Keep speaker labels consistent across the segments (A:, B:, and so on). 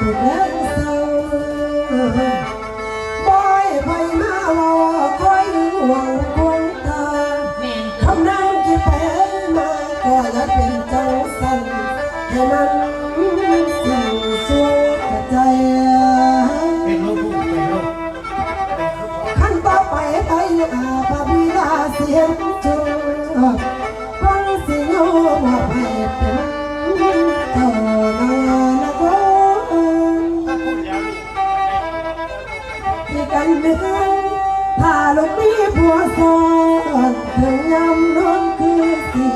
A: ถูกแล้วเร้าอยไปมาว่คอยหวังงคำนั้นที่ไปมาก็จะเป็น
B: จังสันให้มัน
A: สิ่งสัวใจขันต่อไปไปอาบาบิลาเสียงจุ มีผัวซ้อยำนอนคือสิ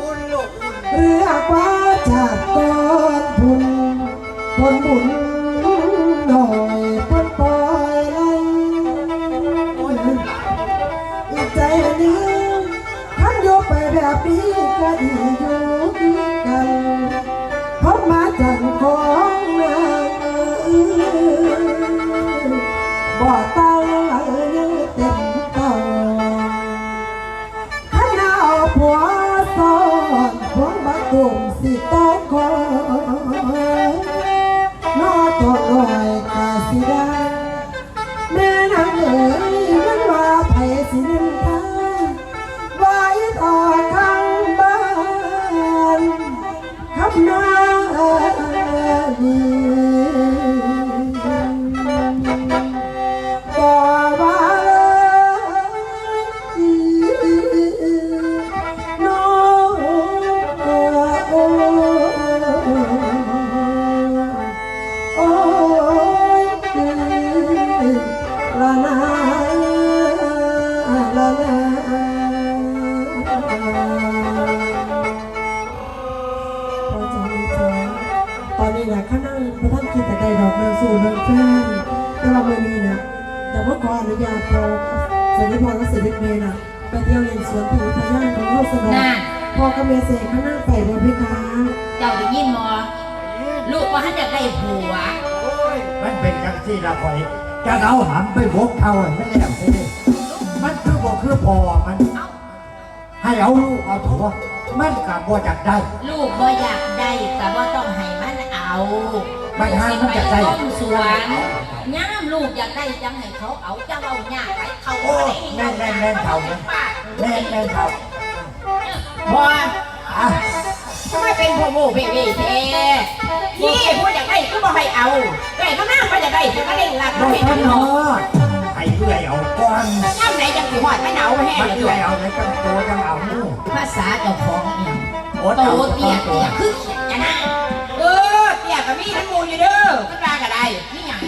A: อุ่นเรือว่าจากก้อนบุญผลบุญหน่อยพ้นปล่อยไหล
B: อี
A: ใจนี้ท่านโยกไปแบบนี้ก็ดีอยู่กันเพราะมาจากของ ตุ่มสิโต๊ะคอหนอตัวลอย ละนาละนาพอใจจ้าตอนนี้นะข้านั่งพระท่านคิดแต่ใดดอกนางสู่นางแฟนแต่ว่าเมื่อนี้นะแต่ว่าขออนุญาตพอสิริพรและสิริเมย์นะไปเที่ยวเล่นสวนถือพยานของเราสนอง
C: น่ะ
A: พอกับเมเสกข้างหน้าไปบนพิการ
C: เจ้าได้ยินมอลูกว่าท่านจะได้ผัว
D: มันเป็นจังซี่ละข่อย จะเอาหำไปบกเขาให้มันแล้วสิมันคือบ่คือพอมันให้เอาลูกเอาผัวมันกับบ่จักได้
C: ลูกบ่อยากได้แต่ว่าต้องให้มันเอา
D: ไม่ให้มันจะได้
C: ลูกสิไปต้นสวนย่ามลูกอยากได้จังให้เขาเอาเจ้าเอาหน้าไปเขา
D: โอ้แม่นแม่นแม่นเขานะแม่นแม่นเขา
C: บ่
D: อะ
C: ทำไมเป็นพ่อโม่เพ่เพ่เพ่พี่พูดอยากได้ก็บ่ ให้เอาไก่ก็นั่งไปจะได้จะก็เล่น
D: ละ
C: ก็
D: ไม่เอา
C: เนาะ
D: ไอ้เพื่อยเอาก้อน
C: น้ำไหนจะงสิหอดไม่หนาวแห้
D: ง
C: เลย
D: เพื่อยเอาไหนจังโตจังเอา
C: ภาษาเจ้าของเนี่ย
D: โต
C: เตี้ย
D: เตี้ยคือจะนะ
C: เออเตี้ย
D: ก็มี
C: ทั้งมูอยู่เด้อก็ปลาก็ได้นี่หยัง